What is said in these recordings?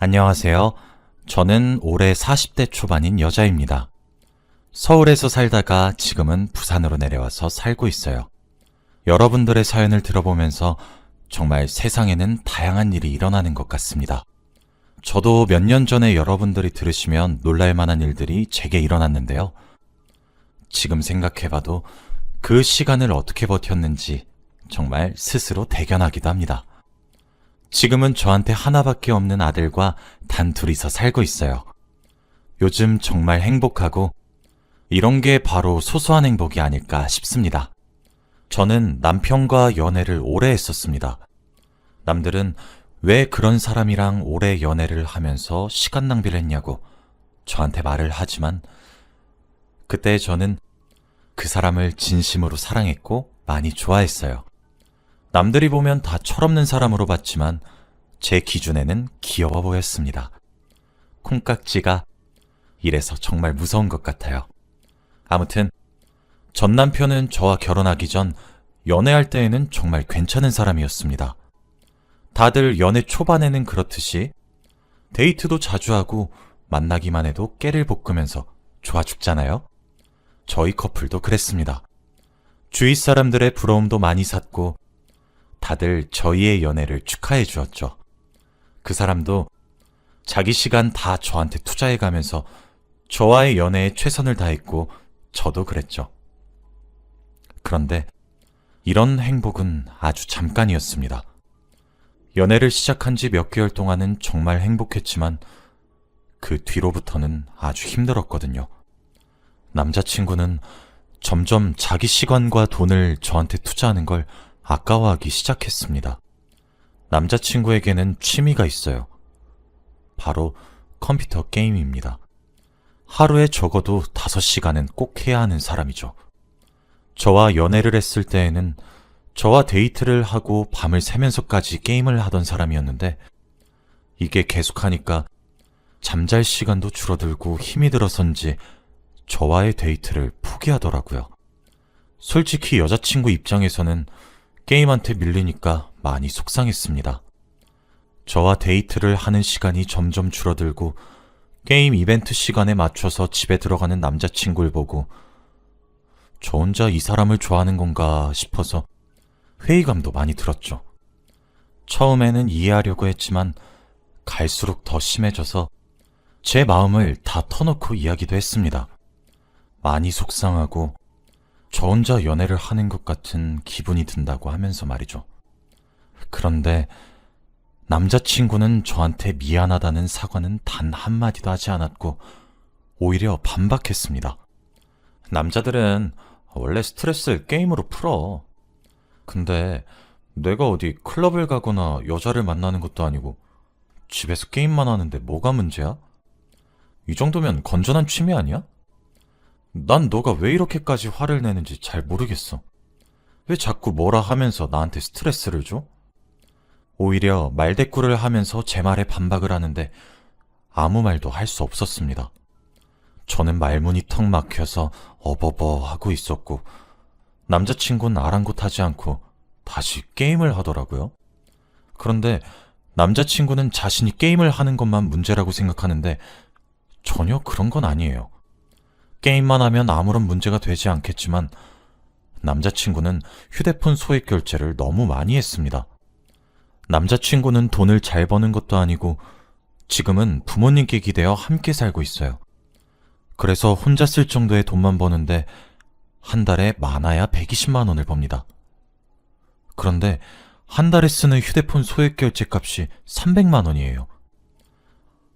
안녕하세요. 저는 올해 40대 초반인 여자입니다. 서울에서 살다가 지금은 부산으로 내려와서 살고 있어요. 여러분들의 사연을 들어보면서 정말 세상에는 다양한 일이 일어나는 것 같습니다. 저도 몇 년 전에 여러분들이 들으시면 놀랄 만한 일들이 제게 일어났는데요. 지금 생각해봐도 그 시간을 어떻게 버텼는지 정말 스스로 대견하기도 합니다. 지금은 저한테 하나밖에 없는 아들과 단 둘이서 살고 있어요. 요즘 정말 행복하고 이런 게 바로 소소한 행복이 아닐까 싶습니다. 저는 남편과 연애를 오래 했었습니다. 남들은 왜 그런 사람이랑 오래 연애를 하면서 시간 낭비를 했냐고 저한테 말을 하지만 그때 저는 그 사람을 진심으로 사랑했고 많이 좋아했어요. 남들이 보면 다 철없는 사람으로 봤지만 제 기준에는 귀여워 보였습니다. 콩깍지가 이래서 정말 무서운 것 같아요. 아무튼 전 남편은 저와 결혼하기 전 연애할 때에는 정말 괜찮은 사람이었습니다. 다들 연애 초반에는 그렇듯이 데이트도 자주 하고 만나기만 해도 깨를 볶으면서 좋아 죽잖아요. 저희 커플도 그랬습니다. 주위 사람들의 부러움도 많이 샀고 다들 저희의 연애를 축하해 주었죠. 그 사람도 자기 시간 다 저한테 투자해 가면서 저와의 연애에 최선을 다했고 저도 그랬죠. 그런데 이런 행복은 아주 잠깐이었습니다. 연애를 시작한 지 몇 개월 동안은 정말 행복했지만 그 뒤로부터는 아주 힘들었거든요. 남자친구는 점점 자기 시간과 돈을 저한테 투자하는 걸 아까워하기 시작했습니다. 남자친구에게는 취미가 있어요. 바로 컴퓨터 게임입니다. 하루에 적어도 5시간은 꼭 해야 하는 사람이죠. 저와 연애를 했을 때에는 저와 데이트를 하고 밤을 새면서까지 게임을 하던 사람이었는데 이게 계속하니까 잠잘 시간도 줄어들고 힘이 들어선지 저와의 데이트를 포기하더라고요. 솔직히 여자친구 입장에서는 게임한테 밀리니까 많이 속상했습니다. 저와 데이트를 하는 시간이 점점 줄어들고 게임 이벤트 시간에 맞춰서 집에 들어가는 남자친구를 보고 저 혼자 이 사람을 좋아하는 건가 싶어서 회의감도 많이 들었죠. 처음에는 이해하려고 했지만 갈수록 더 심해져서 제 마음을 다 터놓고 이야기도 했습니다. 많이 속상하고 저 혼자 연애를 하는 것 같은 기분이 든다고 하면서 말이죠. 그런데 남자친구는 저한테 미안하다는 사과는 단 한마디도 하지 않았고 오히려 반박했습니다. 남자들은 원래 스트레스를 게임으로 풀어. 근데 내가 어디 클럽을 가거나 여자를 만나는 것도 아니고 집에서 게임만 하는데 뭐가 문제야? 이 정도면 건전한 취미 아니야? 난 너가 왜 이렇게까지 화를 내는지 잘 모르겠어. 왜 자꾸 뭐라 하면서 나한테 스트레스를 줘? 오히려 말대꾸를 하면서 제 말에 반박을 하는데 아무 말도 할 수 없었습니다. 저는 말문이 턱 막혀서 어버버 하고 있었고 남자친구는 아랑곳하지 않고 다시 게임을 하더라고요. 그런데 남자친구는 자신이 게임을 하는 것만 문제라고 생각하는데 전혀 그런 건 아니에요. 게임만 하면 아무런 문제가 되지 않겠지만 남자친구는 휴대폰 소액 결제를 너무 많이 했습니다. 남자친구는 돈을 잘 버는 것도 아니고 지금은 부모님께 기대어 함께 살고 있어요. 그래서 혼자 쓸 정도의 돈만 버는데 한 달에 많아야 120만 원을 법니다. 그런데 한 달에 쓰는 휴대폰 소액 결제 값이 300만 원이에요.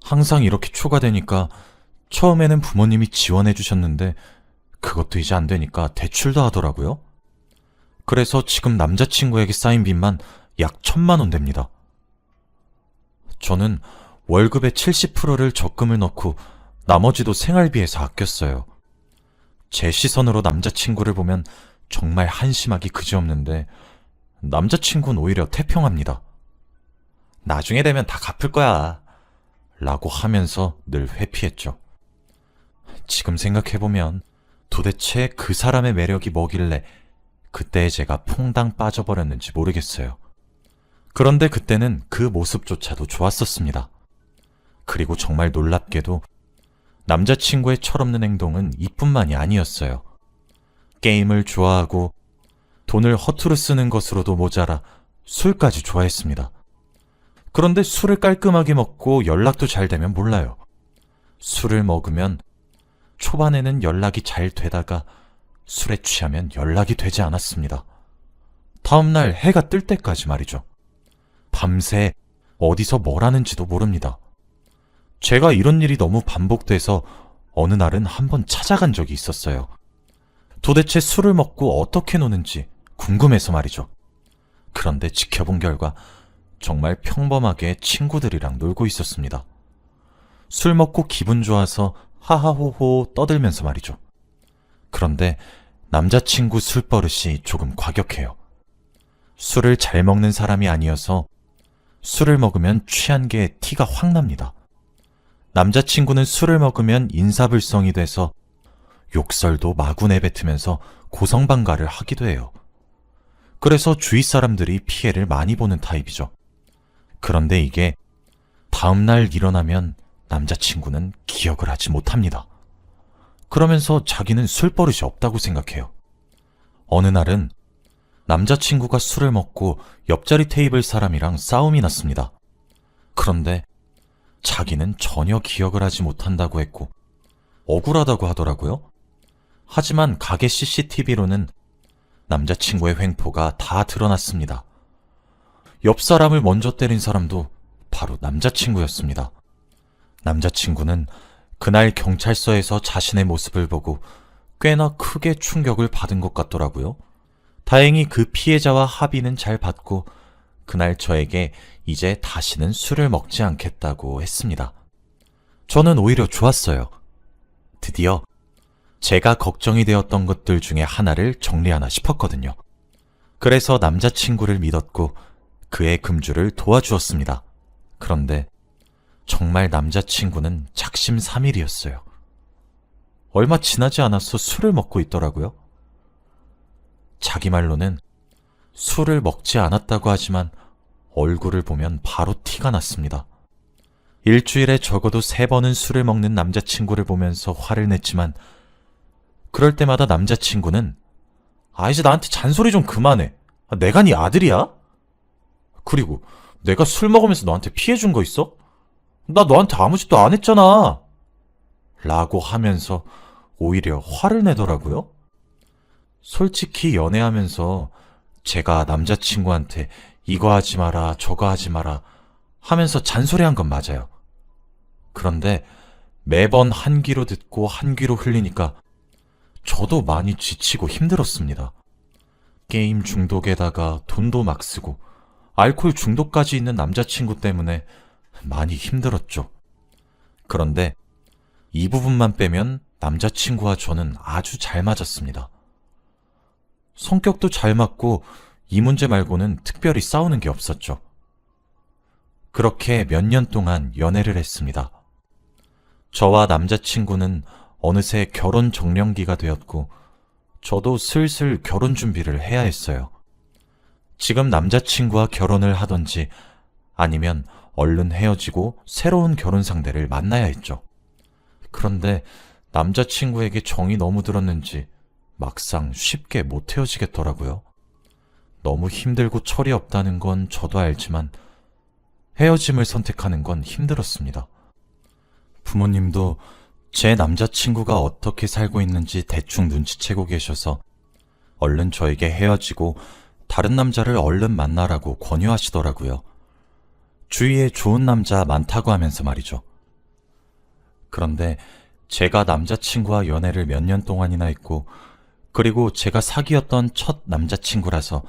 항상 이렇게 초과되니까 처음에는 부모님이 지원해 주셨는데 그것도 이제 안 되니까 대출도 하더라고요. 그래서 지금 남자친구에게 쌓인 빚만 약 천만 원 됩니다. 저는 월급의 70%를 적금을 넣고 나머지도 생활비에서 아꼈어요. 제 시선으로 남자친구를 보면 정말 한심하기 그지없는데 남자친구는 오히려 태평합니다. 나중에 되면 다 갚을 거야. 라고 하면서 늘 회피했죠. 지금 생각해보면 도대체 그 사람의 매력이 뭐길래 그때 제가 퐁당 빠져버렸는지 모르겠어요. 그런데 그때는 그 모습조차도 좋았었습니다. 그리고 정말 놀랍게도 남자친구의 철없는 행동은 이뿐만이 아니었어요. 게임을 좋아하고 돈을 허투루 쓰는 것으로도 모자라 술까지 좋아했습니다. 그런데 술을 깔끔하게 먹고 연락도 잘 되면 몰라요. 술을 먹으면 초반에는 연락이 잘 되다가 술에 취하면 연락이 되지 않았습니다. 다음날 해가 뜰 때까지 말이죠. 밤새 어디서 뭘 하는지도 모릅니다. 제가 이런 일이 너무 반복돼서 어느 날은 한번 찾아간 적이 있었어요. 도대체 술을 먹고 어떻게 노는지 궁금해서 말이죠. 그런데 지켜본 결과 정말 평범하게 친구들이랑 놀고 있었습니다. 술 먹고 기분 좋아서 하하호호 떠들면서 말이죠. 그런데 남자친구 술 버릇이 조금 과격해요. 술을 잘 먹는 사람이 아니어서 술을 먹으면 취한 게 티가 확 납니다. 남자친구는 술을 먹으면 인사불성이 돼서 욕설도 마구 내뱉으면서 고성방가를 하기도 해요. 그래서 주위 사람들이 피해를 많이 보는 타입이죠. 그런데 이게 다음날 일어나면 남자친구는 기억을 하지 못합니다. 그러면서 자기는 술버릇이 없다고 생각해요. 어느 날은 남자친구가 술을 먹고 옆자리 테이블 사람이랑 싸움이 났습니다. 그런데 자기는 전혀 기억을 하지 못한다고 했고 억울하다고 하더라고요. 하지만 가게 CCTV로는 남자친구의 횡포가 다 드러났습니다. 옆 사람을 먼저 때린 사람도 바로 남자친구였습니다. 남자친구는 그날 경찰서에서 자신의 모습을 보고 꽤나 크게 충격을 받은 것 같더라고요. 다행히 그 피해자와 합의는 잘 받고 그날 저에게 이제 다시는 술을 먹지 않겠다고 했습니다. 저는 오히려 좋았어요. 드디어 제가 걱정이 되었던 것들 중에 하나를 정리하나 싶었거든요. 그래서 남자친구를 믿었고 그의 금주를 도와주었습니다. 그런데 정말 남자친구는 작심삼일이었어요. 얼마 지나지 않아서 술을 먹고 있더라고요. 자기 말로는 술을 먹지 않았다고 하지만 얼굴을 보면 바로 티가 났습니다. 일주일에 적어도 세 번은 술을 먹는 남자친구를 보면서 화를 냈지만 그럴 때마다 남자친구는 아 이제 나한테 잔소리 좀 그만해. 아, 내가 네 아들이야? 그리고 내가 술 먹으면서 너한테 피해 준 거 있어? 나 너한테 아무 짓도 안 했잖아. 라고 하면서 오히려 화를 내더라고요. 솔직히 연애하면서 제가 남자친구한테 이거 하지 마라, 저거 하지 마라 하면서 잔소리한 건 맞아요. 그런데 매번 한 귀로 듣고 한 귀로 흘리니까 저도 많이 지치고 힘들었습니다. 게임 중독에다가 돈도 막 쓰고 알코올 중독까지 있는 남자친구 때문에 많이 힘들었죠. 그런데 이 부분만 빼면 남자친구와 저는 아주 잘 맞았습니다. 성격도 잘 맞고 이 문제 말고는 특별히 싸우는 게 없었죠. 그렇게 몇 년 동안 연애를 했습니다. 저와 남자친구는 어느새 결혼 정년기가 되었고, 저도 슬슬 결혼 준비를 해야 했어요. 지금 남자친구와 결혼을 하던지 아니면 얼른 헤어지고 새로운 결혼 상대를 만나야 했죠. 그런데 남자친구에게 정이 너무 들었는지 막상 쉽게 못 헤어지겠더라고요. 너무 힘들고 철이 없다는 건 저도 알지만 헤어짐을 선택하는 건 힘들었습니다. 부모님도 제 남자친구가 어떻게 살고 있는지 대충 눈치채고 계셔서 얼른 저에게 헤어지고 다른 남자를 얼른 만나라고 권유하시더라고요. 주위에 좋은 남자 많다고 하면서 말이죠. 그런데 제가 남자친구와 연애를 몇 년 동안이나 했고, 그리고 제가 사귀었던 첫 남자친구라서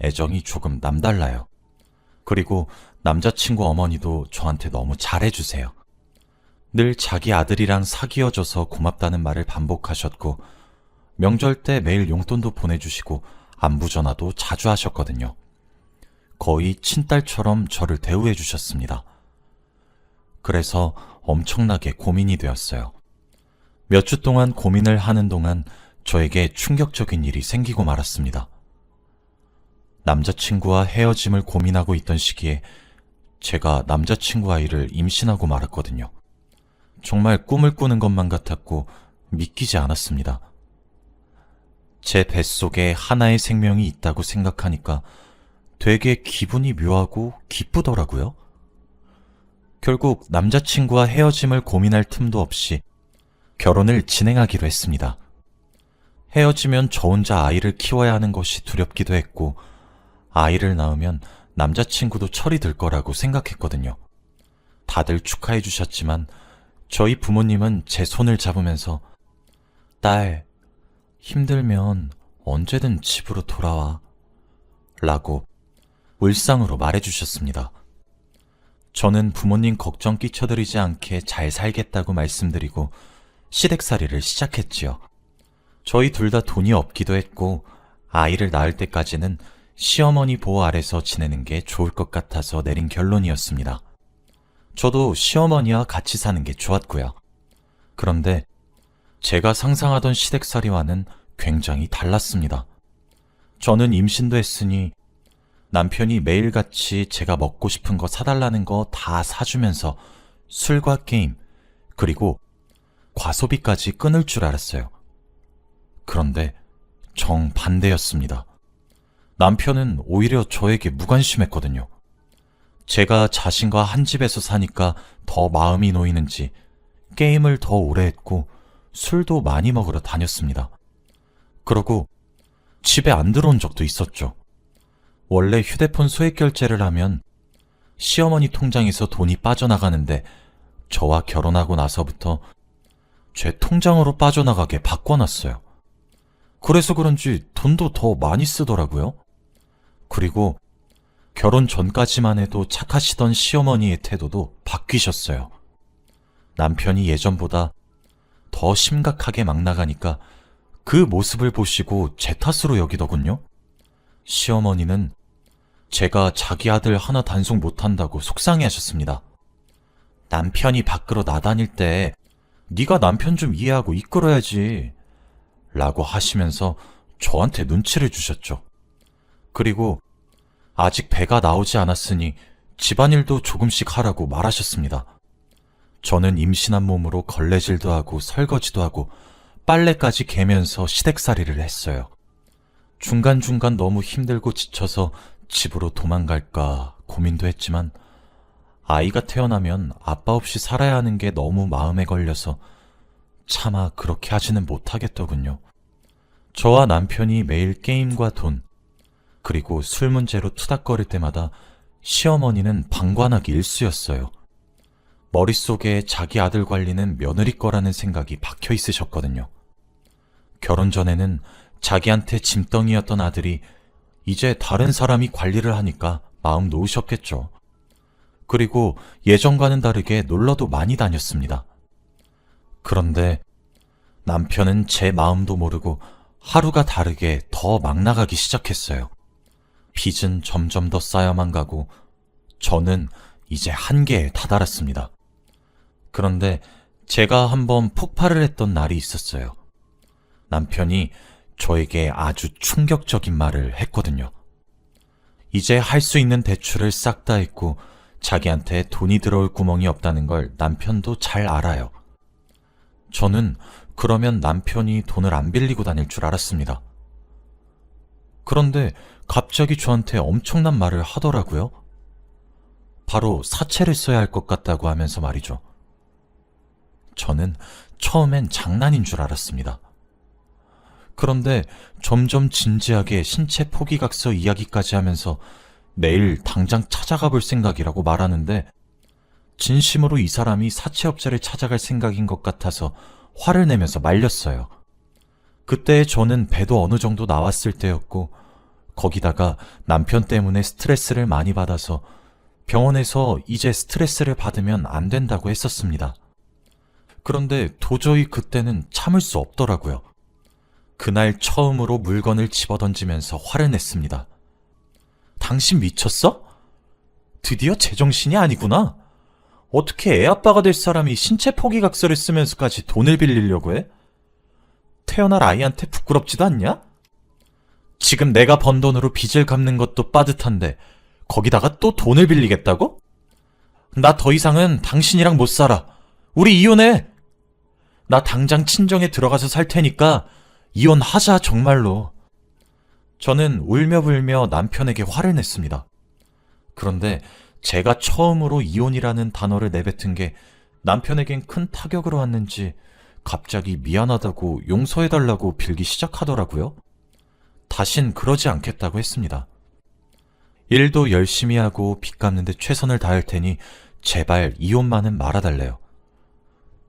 애정이 조금 남달라요. 그리고 남자친구 어머니도 저한테 너무 잘해주세요. 늘 자기 아들이랑 사귀어줘서 고맙다는 말을 반복하셨고, 명절 때 매일 용돈도 보내주시고, 안부 전화도 자주 하셨거든요. 거의 친딸처럼 저를 대우해 주셨습니다. 그래서 엄청나게 고민이 되었어요. 몇 주 동안 고민을 하는 동안 저에게 충격적인 일이 생기고 말았습니다. 남자친구와 헤어짐을 고민하고 있던 시기에 제가 남자친구 아이를 임신하고 말았거든요. 정말 꿈을 꾸는 것만 같았고 믿기지 않았습니다. 제 뱃속에 하나의 생명이 있다고 생각하니까 되게 기분이 묘하고 기쁘더라고요. 결국 남자친구와 헤어짐을 고민할 틈도 없이 결혼을 진행하기로 했습니다. 헤어지면 저 혼자 아이를 키워야 하는 것이 두렵기도 했고, 아이를 낳으면 남자친구도 철이 들 거라고 생각했거든요. 다들 축하해 주셨지만, 저희 부모님은 제 손을 잡으면서, 딸, 힘들면 언제든 집으로 돌아와. 라고 울상으로 말해 주셨습니다. 저는 부모님 걱정 끼쳐드리지 않게 잘 살겠다고 말씀드리고 시댁살이를 시작했지요. 저희 둘 다 돈이 없기도 했고 아이를 낳을 때까지는 시어머니 보호 아래서 지내는 게 좋을 것 같아서 내린 결론이었습니다. 저도 시어머니와 같이 사는 게 좋았고요. 그런데 제가 상상하던 시댁살이와는 굉장히 달랐습니다. 저는 임신도 했으니 남편이 매일같이 제가 먹고 싶은 거 사달라는 거 다 사주면서 술과 게임, 그리고 과소비까지 끊을 줄 알았어요. 그런데 정반대였습니다. 남편은 오히려 저에게 무관심했거든요. 제가 자신과 한 집에서 사니까 더 마음이 놓이는지 게임을 더 오래 했고 술도 많이 먹으러 다녔습니다. 그러고 집에 안 들어온 적도 있었죠. 원래 휴대폰 소액 결제를 하면 시어머니 통장에서 돈이 빠져나가는데 저와 결혼하고 나서부터 제 통장으로 빠져나가게 바꿔놨어요. 그래서 그런지 돈도 더 많이 쓰더라고요. 그리고 결혼 전까지만 해도 착하시던 시어머니의 태도도 바뀌셨어요. 남편이 예전보다 더 심각하게 막 나가니까 그 모습을 보시고 제 탓으로 여기더군요. 시어머니는 제가 자기 아들 하나 단속 못한다고 속상해 하셨습니다. 남편이 밖으로 나다닐 때 네가 남편 좀 이해하고 이끌어야지 라고 하시면서 저한테 눈치를 주셨죠. 그리고 아직 배가 나오지 않았으니 집안일도 조금씩 하라고 말하셨습니다. 저는 임신한 몸으로 걸레질도 하고 설거지도 하고 빨래까지 개면서 시댁살이를 했어요. 중간중간 너무 힘들고 지쳐서 집으로 도망갈까 고민도 했지만 아이가 태어나면 아빠 없이 살아야 하는 게 너무 마음에 걸려서 차마 그렇게 하지는 못하겠더군요. 저와 남편이 매일 게임과 돈, 그리고 술 문제로 투닥거릴 때마다 시어머니는 방관하기 일쑤였어요. 머릿속에 자기 아들 관리는 며느리 거라는 생각이 박혀 있으셨거든요. 결혼 전에는 자기한테 짐덩이였던 아들이 이제 다른 사람이 관리를 하니까 마음 놓으셨겠죠. 그리고 예전과는 다르게 놀러도 많이 다녔습니다. 그런데 남편은 제 마음도 모르고 하루가 다르게 더 막 나가기 시작했어요. 빚은 점점 더 쌓여만 가고 저는 이제 한계에 다다랐습니다. 그런데 제가 한번 폭발을 했던 날이 있었어요. 남편이 저에게 아주 충격적인 말을 했거든요. 이제 할 수 있는 대출을 싹 다 했고 자기한테 돈이 들어올 구멍이 없다는 걸 남편도 잘 알아요. 저는 그러면 남편이 돈을 안 빌리고 다닐 줄 알았습니다. 그런데 갑자기 저한테 엄청난 말을 하더라고요. 바로 사채를 써야 할 것 같다고 하면서 말이죠. 저는 처음엔 장난인 줄 알았습니다. 그런데 점점 진지하게 신체 포기각서 이야기까지 하면서 내일 당장 찾아가 볼 생각이라고 말하는데 진심으로 이 사람이 사채업자를 찾아갈 생각인 것 같아서 화를 내면서 말렸어요. 그때 저는 배도 어느 정도 나왔을 때였고 거기다가 남편 때문에 스트레스를 많이 받아서 병원에서 이제 스트레스를 받으면 안 된다고 했었습니다. 그런데 도저히 그때는 참을 수 없더라고요. 그날 처음으로 물건을 집어던지면서 화를 냈습니다. 당신 미쳤어? 드디어 제정신이 아니구나. 어떻게 애 아빠가 될 사람이 신체 포기각서를 쓰면서까지 돈을 빌리려고 해? 태어날 아이한테 부끄럽지도 않냐? 지금 내가 번 돈으로 빚을 갚는 것도 빠듯한데 거기다가 또 돈을 빌리겠다고? 나 더 이상은 당신이랑 못 살아. 우리 이혼해. 나 당장 친정에 들어가서 살 테니까 이혼하자, 정말로. 저는 울며 불며 남편에게 화를 냈습니다. 그런데 제가 처음으로 이혼이라는 단어를 내뱉은 게 남편에겐 큰 타격으로 왔는지 갑자기 미안하다고 용서해달라고 빌기 시작하더라고요. 다신 그러지 않겠다고 했습니다. 일도 열심히 하고 빚 갚는데 최선을 다할 테니 제발 이혼만은 말아달래요.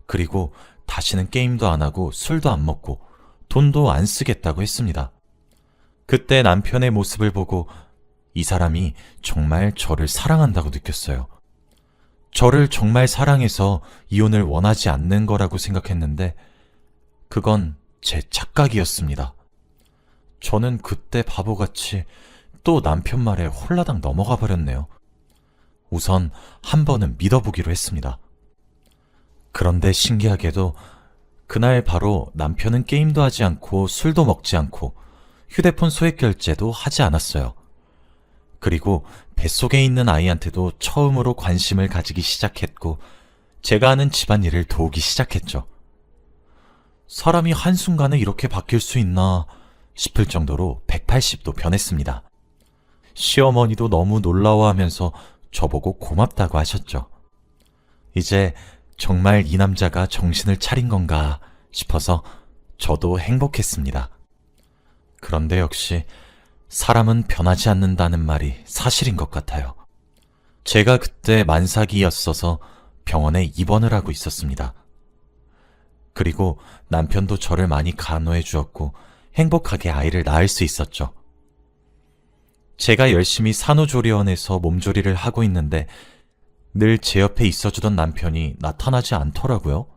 그리고 다시는 게임도 안 하고 술도 안 먹고 돈도 안 쓰겠다고 했습니다. 그때 남편의 모습을 보고 이 사람이 정말 저를 사랑한다고 느꼈어요. 저를 정말 사랑해서 이혼을 원하지 않는 거라고 생각했는데 그건 제 착각이었습니다. 저는 그때 바보같이 또 남편 말에 홀라당 넘어가 버렸네요. 우선 한 번은 믿어보기로 했습니다. 그런데 신기하게도 그날 바로 남편은 게임도 하지 않고 술도 먹지 않고 휴대폰 소액 결제도 하지 않았어요. 그리고 뱃속에 있는 아이한테도 처음으로 관심을 가지기 시작했고 제가 하는 집안일을 도우기 시작했죠. 사람이 한순간에 이렇게 바뀔 수 있나 싶을 정도로 180도 변했습니다. 시어머니도 너무 놀라워하면서 저보고 고맙다고 하셨죠. 이제 정말 이 남자가 정신을 차린 건가 싶어서 저도 행복했습니다. 그런데 역시 사람은 변하지 않는다는 말이 사실인 것 같아요. 제가 그때 만삭이였어서 병원에 입원을 하고 있었습니다. 그리고 남편도 저를 많이 간호해 주었고 행복하게 아이를 낳을 수 있었죠. 제가 열심히 산후조리원에서 몸조리를 하고 있는데 늘 제 옆에 있어주던 남편이 나타나지 않더라고요.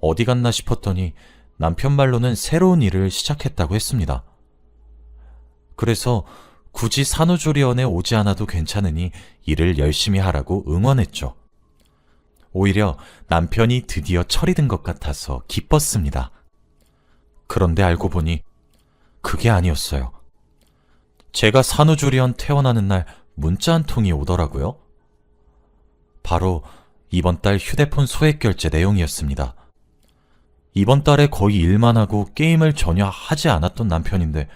어디 갔나 싶었더니 남편 말로는 새로운 일을 시작했다고 했습니다. 그래서 굳이 산후조리원에 오지 않아도 괜찮으니 일을 열심히 하라고 응원했죠. 오히려 남편이 드디어 철이 든 것 같아서 기뻤습니다. 그런데 알고 보니 그게 아니었어요. 제가 산후조리원 퇴원하는 날 문자 한 통이 오더라고요. 바로 이번 달 휴대폰 소액 결제 내용이었습니다. 이번 달에 거의 일만 하고 게임을 전혀 하지 않았던 남편인데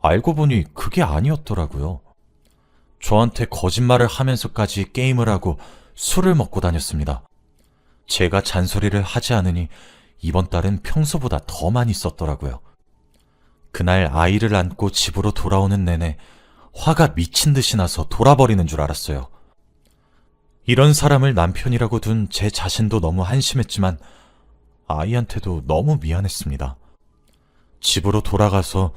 알고 보니 그게 아니었더라고요. 저한테 거짓말을 하면서까지 게임을 하고 술을 먹고 다녔습니다. 제가 잔소리를 하지 않으니 이번 달은 평소보다 더 많이 썼더라고요. 그날 아이를 안고 집으로 돌아오는 내내 화가 미친 듯이 나서 돌아버리는 줄 알았어요. 이런 사람을 남편이라고 둔 제 자신도 너무 한심했지만 아이한테도 너무 미안했습니다. 집으로 돌아가서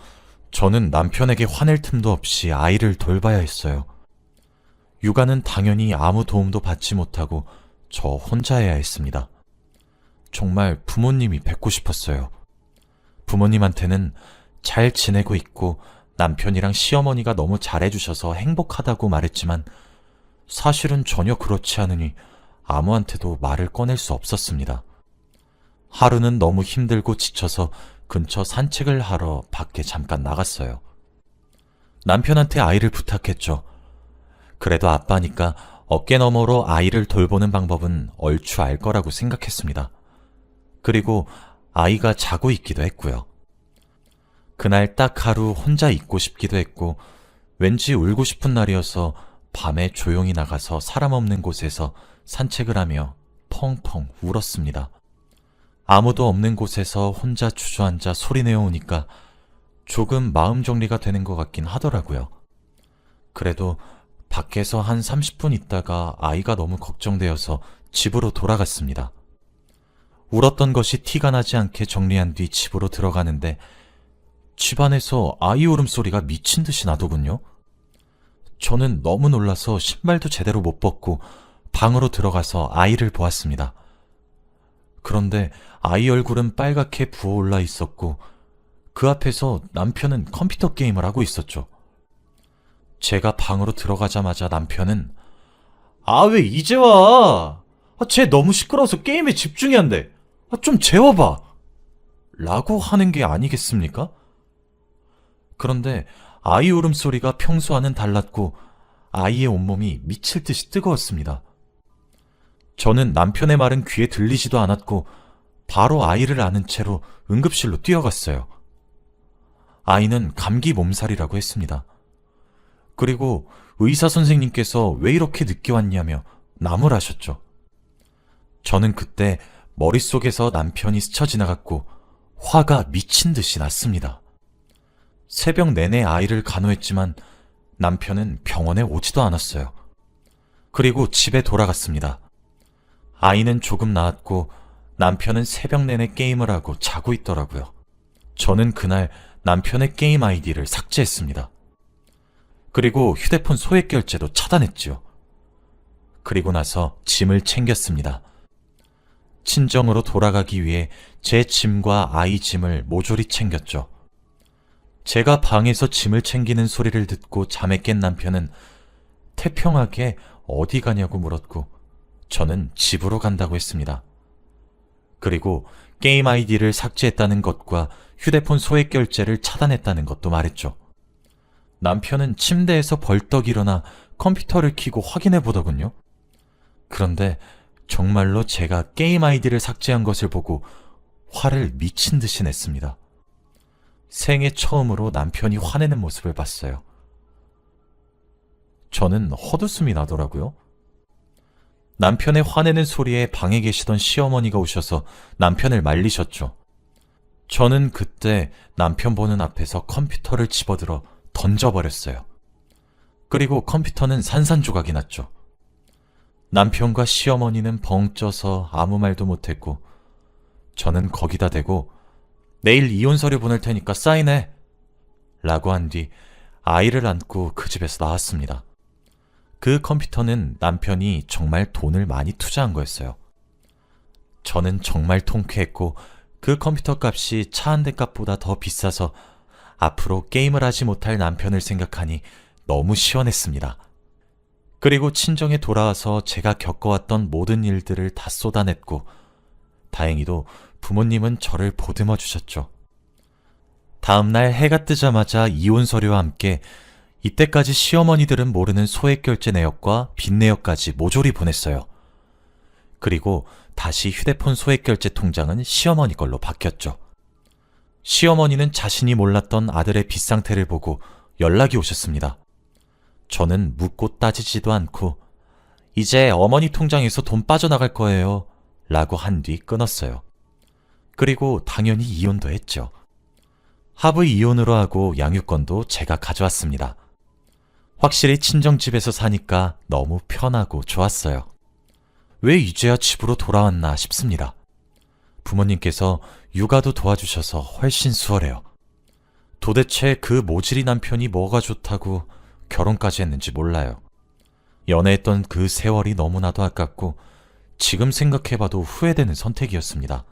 저는 남편에게 화낼 틈도 없이 아이를 돌봐야 했어요. 육아는 당연히 아무 도움도 받지 못하고 저 혼자 해야 했습니다. 정말 부모님이 뵙고 싶었어요. 부모님한테는 잘 지내고 있고 남편이랑 시어머니가 너무 잘해주셔서 행복하다고 말했지만 사실은 전혀 그렇지 않으니 아무한테도 말을 꺼낼 수 없었습니다. 하루는 너무 힘들고 지쳐서 근처 산책을 하러 밖에 잠깐 나갔어요. 남편한테 아이를 부탁했죠. 그래도 아빠니까 어깨 너머로 아이를 돌보는 방법은 얼추 알 거라고 생각했습니다. 그리고 아이가 자고 있기도 했고요. 그날 딱 하루 혼자 있고 싶기도 했고 왠지 울고 싶은 날이어서 밤에 조용히 나가서 사람 없는 곳에서 산책을 하며 펑펑 울었습니다. 아무도 없는 곳에서 혼자 주저앉아 소리내어 오니까 조금 마음 정리가 되는 것 같긴 하더라고요. 그래도 밖에서 한 30분 있다가 아이가 너무 걱정되어서 집으로 돌아갔습니다. 울었던 것이 티가 나지 않게 정리한 뒤 집으로 들어가는데 집안에서 아이 울음소리가 미친 듯이 나더군요. 저는 너무 놀라서 신발도 제대로 못 벗고 방으로 들어가서 아이를 보았습니다. 그런데 아이 얼굴은 빨갛게 부어올라 있었고 그 앞에서 남편은 컴퓨터 게임을 하고 있었죠. 제가 방으로 들어가자마자 남편은 아 왜 이제 와? 아, 쟤 너무 시끄러워서 게임에 집중이 안 돼. 아, 좀 재워봐. 라고 하는 게 아니겠습니까? 그런데 아이 울음소리가 평소와는 달랐고 아이의 온몸이 미칠 듯이 뜨거웠습니다. 저는 남편의 말은 귀에 들리지도 않았고 바로 아이를 안은 채로 응급실로 뛰어갔어요. 아이는 감기 몸살이라고 했습니다. 그리고 의사 선생님께서 왜 이렇게 늦게 왔냐며 나무라셨죠. 저는 그때 머릿속에서 남편이 스쳐 지나갔고 화가 미친 듯이 났습니다. 새벽 내내 아이를 간호했지만 남편은 병원에 오지도 않았어요. 그리고 집에 돌아갔습니다. 아이는 조금 나았고 남편은 새벽 내내 게임을 하고 자고 있더라고요. 저는 그날 남편의 게임 아이디를 삭제했습니다. 그리고 휴대폰 소액 결제도 차단했지요. 그리고 나서 짐을 챙겼습니다. 친정으로 돌아가기 위해 제 짐과 아이 짐을 모조리 챙겼죠. 제가 방에서 짐을 챙기는 소리를 듣고 잠에 깬 남편은 태평하게 어디 가냐고 물었고 저는 집으로 간다고 했습니다. 그리고 게임 아이디를 삭제했다는 것과 휴대폰 소액 결제를 차단했다는 것도 말했죠. 남편은 침대에서 벌떡 일어나 컴퓨터를 켜고 확인해 보더군요. 그런데 정말로 제가 게임 아이디를 삭제한 것을 보고 화를 미친 듯이 냈습니다. 생애 처음으로 남편이 화내는 모습을 봤어요. 저는 헛웃음이 나더라고요. 남편의 화내는 소리에 방에 계시던 시어머니가 오셔서 남편을 말리셨죠. 저는 그때 남편 보는 앞에서 컴퓨터를 집어들어 던져버렸어요. 그리고 컴퓨터는 산산조각이 났죠. 남편과 시어머니는 벙 쪄서 아무 말도 못했고, 저는 거기다 대고 내일 이혼 서류 보낼 테니까 사인해. 라고 한 뒤 아이를 안고 그 집에서 나왔습니다. 그 컴퓨터는 남편이 정말 돈을 많이 투자한 거였어요. 저는 정말 통쾌했고 그 컴퓨터 값이 차 한 대 값보다 더 비싸서 앞으로 게임을 하지 못할 남편을 생각하니 너무 시원했습니다. 그리고 친정에 돌아와서 제가 겪어왔던 모든 일들을 다 쏟아냈고 다행히도 부모님은 저를 보듬어 주셨죠. 다음날 해가 뜨자마자 이혼 서류와 함께 이때까지 시어머니들은 모르는 소액 결제 내역과 빚 내역까지 모조리 보냈어요. 그리고 다시 휴대폰 소액 결제 통장은 시어머니 걸로 바뀌었죠. 시어머니는 자신이 몰랐던 아들의 빚 상태를 보고 연락이 오셨습니다. 저는 묻고 따지지도 않고 이제 어머니 통장에서 돈 빠져나갈 거예요. 라고 한 뒤 끊었어요. 그리고 당연히 이혼도 했죠. 합의 이혼으로 하고 양육권도 제가 가져왔습니다. 확실히 친정집에서 사니까 너무 편하고 좋았어요. 왜 이제야 집으로 돌아왔나 싶습니다. 부모님께서 육아도 도와주셔서 훨씬 수월해요. 도대체 그 모질이 남편이 뭐가 좋다고 결혼까지 했는지 몰라요. 연애했던 그 세월이 너무나도 아깝고 지금 생각해봐도 후회되는 선택이었습니다.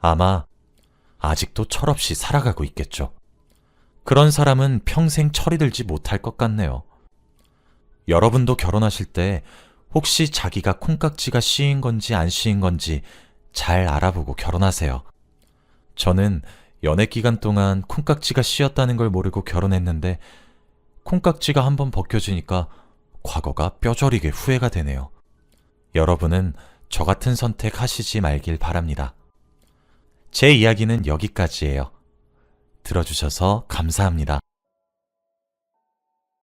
아마 아직도 철없이 살아가고 있겠죠. 그런 사람은 평생 철이 들지 못할 것 같네요. 여러분도 결혼하실 때 혹시 자기가 콩깍지가 씌인 건지 안 씌인 건지 잘 알아보고 결혼하세요. 저는 연애 기간 동안 콩깍지가 씌었다는 걸 모르고 결혼했는데 콩깍지가 한번 벗겨지니까 과거가 뼈저리게 후회가 되네요. 여러분은 저 같은 선택 하시지 말길 바랍니다. 제 이야기는 여기까지예요. 들어주셔서 감사합니다.